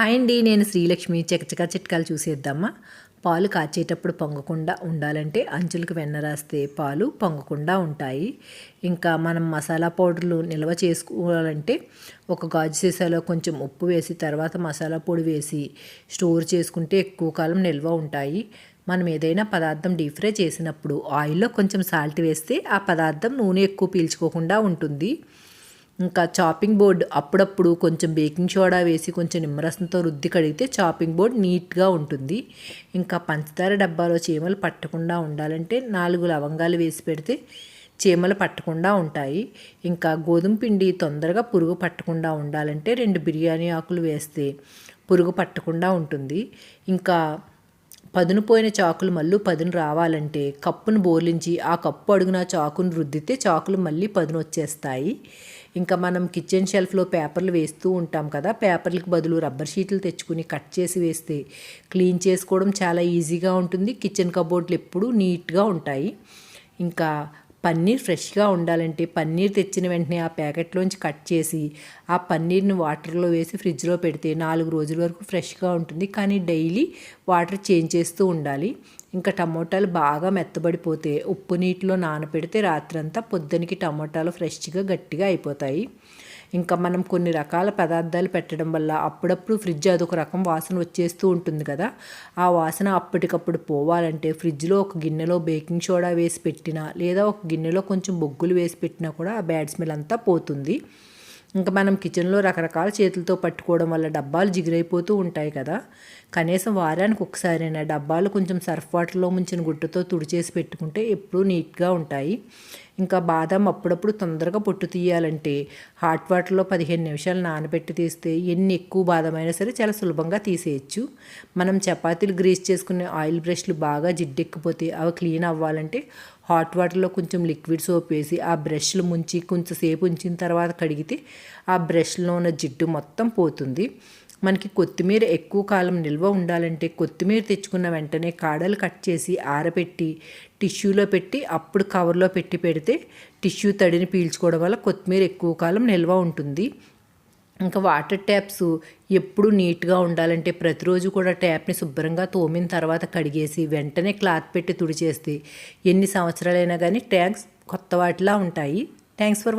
Hi అండి నేను శ్రీలక్ష్మి. చకచకా చిట్కాలు చూసేద్దామా? పాలు కాచేటప్పుడు పొంగకుండా ఉండాలంటే అంచులకు వెన్న రాస్తే పాలు పొంగకుండా ఉంటాయి. ఇంకా మనం మసాలా పౌడర్లు నిల్వ చేసుకోవాలంటే ఒక గాజు సీసాలో కొంచెం ఉప్పు వేసి తర్వాత మసాలా పొడి వేసి స్టోర్ చేసుకుంటే ఎక్కువ కాలం నిల్వ ఉంటాయి. మనం ఏదైనా పదార్థం డీప్ ఫ్రై చేసినప్పుడు ఆయిల్లో కొంచెం సాల్ట్ వేస్తే ఆ పదార్థం నూనె ఎక్కువ పీల్చుకోకుండా ఉంటుంది. ఇంకా చాపింగ్ బోర్డ్ అప్పుడప్పుడు కొంచెం బేకింగ్ సోడా వేసి కొంచెం నిమ్మరసంతో రుద్ది కడిగితే చాపింగ్ బోర్డ్ నీట్గా ఉంటుంది. ఇంకా పంచదార డబ్బాలో చీమలు పట్టకుండా ఉండాలంటే నాలుగు లవంగాలు వేసి పెడితే చీమలు పట్టకుండా ఉంటాయి. ఇంకా గోధుమ పిండి తొందరగా పురుగు పట్టకుండా ఉండాలంటే రెండు బిర్యానీ ఆకులు వేస్తే పురుగు పట్టకుండా ఉంటుంది. ఇంకా పదును పోయిన చాకులు మళ్ళీ పదును రావాలంటే కప్పును బోర్లించి ఆ కప్పు అడుగున చాకును రుద్దితే చాకులు మళ్ళీ పదును వచ్చేస్తాయి. ఇంకా మనం కిచెన్ షెల్ఫ్లో పేపర్లు వేస్తూ ఉంటాం కదా పేపర్లకు బదులు రబ్బర్ షీట్లు తెచ్చుకుని కట్ చేసి వేస్తే క్లీన్ చేసుకోవడం చాలా ఈజీగా ఉంటుంది. కిచెన్ కబోర్డ్లు ఎప్పుడూ నీట్గా ఉంటాయి. ఇంకా పన్నీర్ ఫ్రెష్గా ఉండాలంటే పన్నీర్ తెచ్చిన వెంటనే ఆ ప్యాకెట్లోంచి కట్ చేసి ఆ పన్నీర్ని వాటర్లో వేసి ఫ్రిడ్జ్లో పెడితే నాలుగు రోజుల వరకు ఫ్రెష్గా ఉంటుంది. కానీ డైలీ వాటర్ చేంజ్ చేస్తూ ఉండాలి. ఇంకా టమోటాలు బాగా మెత్తబడిపోతే ఉప్పు నీటిలో నానపెడితే రాత్రంతా పొద్దునకి టమోటాలు ఫ్రెష్గా గట్టిగా అయిపోతాయి. ఇంకా మనం కొన్ని రకాల పదార్థాలు పెట్టడం వల్ల అప్పుడప్పుడు ఫ్రిడ్జ్ అదొక రకం వాసన వచ్చేస్తూ ఉంటుంది కదా. ఆ వాసన అప్పటికప్పుడు పోవాలంటే ఫ్రిడ్జ్లో ఒక గిన్నెలో బేకింగ్ సోడా వేసి పెట్టినా లేదా ఒక గిన్నెలో కొంచెం బొగ్గులు వేసి పెట్టినా కూడా ఆ బ్యాడ్ స్మెల్ అంతా పోతుంది. ఇంకా మనం కిచెన్లో రకరకాల చేతులతో పట్టుకోవడం వల్ల డబ్బాలు జిగిరైపోతూ ఉంటాయి కదా. కనీసం వారానికి ఒకసారైనా డబ్బాలు కొంచెం సర్ఫ్ వాటర్లో ముంచిన గుడ్డతో తుడిచేసి పెట్టుకుంటే ఎప్పుడూ నీట్గా ఉంటాయి. ఇంకా బాదం అప్పుడప్పుడు తొందరగా పొట్టు తీయాలంటే హాట్ వాటర్లో పదిహేను నిమిషాలు నానబెట్టి తీస్తే ఎన్ని ఎక్కువ బాదం అయినా సరే చాలా సులభంగా తీసేయచ్చు. మనం చపాతీలు గ్రీస్ చేసుకునే ఆయిల్ బ్రష్లు బాగా జిడ్డెక్కిపోతే అవి క్లీన్ అవ్వాలంటే హాట్ వాటర్లో కొంచెం లిక్విడ్ సోప్ వేసి ఆ బ్రష్లు ముంచి కొంచెం సేపు ఉంచిన తర్వాత కడిగితే ఆ బ్రష్లో ఉన్న జిడ్డు మొత్తం పోతుంది. మనకి కొత్తిమీర ఎక్కువ కాలం నిల్వ ఉండాలంటే కొత్తిమీర తెచ్చుకున్న వెంటనే కాడలు కట్ చేసి ఆరబెట్టి టిష్యూలో పెట్టి అప్పుడు కవర్లో పెట్టి పెడితే టిష్యూ తడిని పీల్చుకోవడం వల్ల కొత్తిమీర ఎక్కువ కాలం నిల్వ ఉంటుంది. ఇంకా వాటర్ ట్యాప్స్ ఎప్పుడు నీట్గా ఉండాలంటే ప్రతిరోజు కూడా ట్యాప్ని శుభ్రంగా తోమిన తర్వాత కడిగేసి వెంటనే క్లాత్ పెట్టి తుడిచేస్తే ఎన్ని సంవత్సరాలైనా కానీ ట్యాంక్స్ కొత్త వాటిలా ఉంటాయి. Thanks for